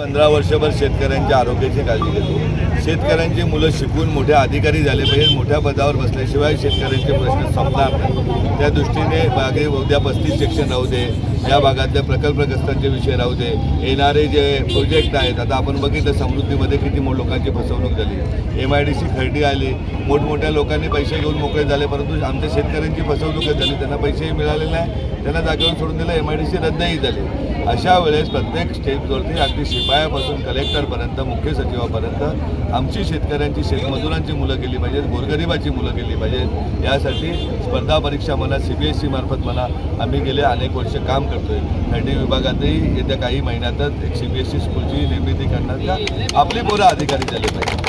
पंधरा वर्षभर शेतकऱ्यांच्या आरोग्याची काळजी घेतो. शेतकऱ्यांची मुलं शिकून मोठे अधिकारी झाले पाहिजे मोठ्या पदावर बसल्याशिवाय शेतकऱ्यांचे प्रश्न संपणार नाही. त्या दृष्टीने मागे उद्या पस्तीस सेक्शन राहू दे या भागातल्या प्रकल्पग्रस्तांचे विषय राहू दे. येणारे जे प्रोजेक्ट आहेत आता आपण बघितलं समृद्धीमध्ये किती मोठ लोकांची फसवणूक झाली. M I D C Khardi आली. मोठमोठ्या लोकांनी पैसे घेऊन मोकळे झाले परंतु आमच्या शेतकऱ्यांची फसवणूक झाली. त्यांना पैसेही मिळाले नाही. त्यांना जागेवर सोडून दिलं एम आय डी सी रद्दही झाली. अशा वेळेस प्रत्येक स्टेपवरती अगदी शिपायापासून कलेक्टरपर्यंत मुख्य सचिवापर्यंत आमची शेतकऱ्यांची शेतमजुरांची मुलं गेली पाहिजेत गोरगरिबाची मुलं गेली पाहिजेत. यासाठी स्पर्धा परीक्षा म्हणा सी बी एस सी मार्फत म्हणा आम्ही गेले अनेक वर्ष काम करतोय. खर्डी विभागातही येत्या काही महिन्यातच एक सी बी एस सी स्कूलची निर्मिती करणार का आपली पोरं अधिकारी झाली पाहिजे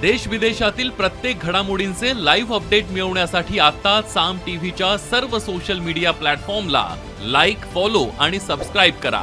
देश विदेशातील प्रत्येक घडामोडींचे लाईव्ह अपडेट मिळवण्यासाठी आता साम टीव्हीच्या सर्व सोशल मीडिया प्लॅटफॉर्मला लाईक फॉलो आणि सबस्क्राईब करा.